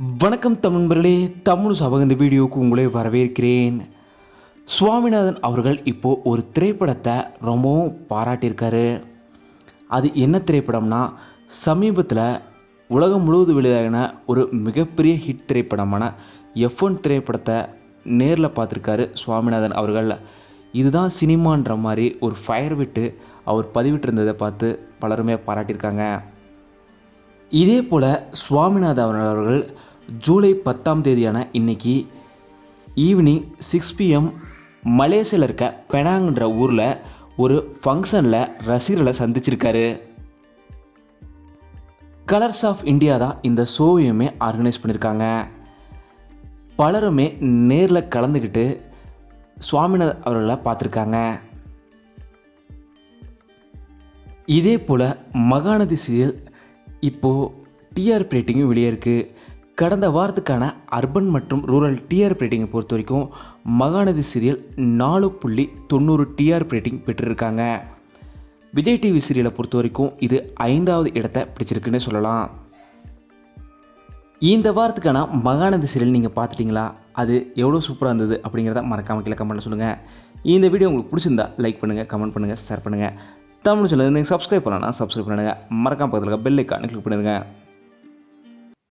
வணக்கம் தமிழ்பர்களே தமிழ் சபக இந்த வீடியோவுக்கு உங்களை வரவேற்கிறேன். சுவாமிநாதன் அவர்கள் இப்போது ஒரு திரைப்படத்தை ரொம்பவும் பாராட்டியிருக்காரு. அது என்ன திரைப்படம்னா சமீபத்தில் உலகம் முழுவதும் வெளியாகின ஒரு மிகப்பெரிய ஹிட் திரைப்படமான எஃப் ஒன் திரைப்படத்தை நேரில் பார்த்துருக்காரு சுவாமிநாதன் அவர்கள். இதுதான் சினிமான்ற மாதிரி ஒரு ஃபயர் விட்டு அவர் பதிவிட்டிருந்ததை பார்த்து பலருமே பாராட்டியிருக்காங்க. இதே போல் சுவாமிநாதன் அவர்கள் ஜூலை பத்தாம் தேதியான இன்னைக்கு ஈவினிங் சிக்ஸ் பிஎம் மலேசியாவில் இருக்க பெனாங்கன்ற ஊரில் ஒரு ஃபங்க்ஷனில் ரசிகர்களை சந்திச்சிருக்காரு. கலர்ஸ் ஆஃப் இந்தியா தான் இந்த ஷோவையுமே ஆர்கனைஸ் பண்ணியிருக்காங்க பலருமே நேரில் கலந்துக்கிட்டு சுவாமிநாதன் அவர்களை பார்த்துருக்காங்க. இதே போல் மகாநதி சீரியல் இப்போது டிஆர்பி ரேட்டிங்கும் வெளியே இருக்குது கடந்த வாரத்துக்கான அர்பன் மற்றும் ரூரல் டிஆர்பி ரேட்டிங்கை பொறுத்த வரைக்கும் மகாநதி சீரியல் நாலு புள்ளி தொண்ணூறு டிஆர்பி ரேட்டிங் பெற்றிருக்காங்க. விஜய் டிவி சீரியலை பொறுத்த வரைக்கும் இது ஐந்தாவது இடத்தை பிடிச்சிருக்குன்னே சொல்லலாம். இந்த வாரத்துக்கான மகாநதி சீரியல் நீங்கள் பார்த்துட்டிங்களா? அது எவ்வளோ சூப்பராக இருந்தது அப்படிங்கிறத மறக்காம கீழே கமெண்ட்டில் சொல்லுங்கள் இந்த வீடியோ உங்களுக்கு பிடிச்சிருந்தா லைக் பண்ணுங்கள் கமெண்ட் பண்ணுங்கள் ஷேர் பண்ணுங்கள் தமிழ் சேனல். நீங்கள் சப்ஸ்கிரைப் பண்ணலாம் சப்ஸ்கிரைப் பண்ணுங்கள் மறக்காம பக்கத்தில் பெல் ஐக்கான கிளிக் பண்ணிடுங்க.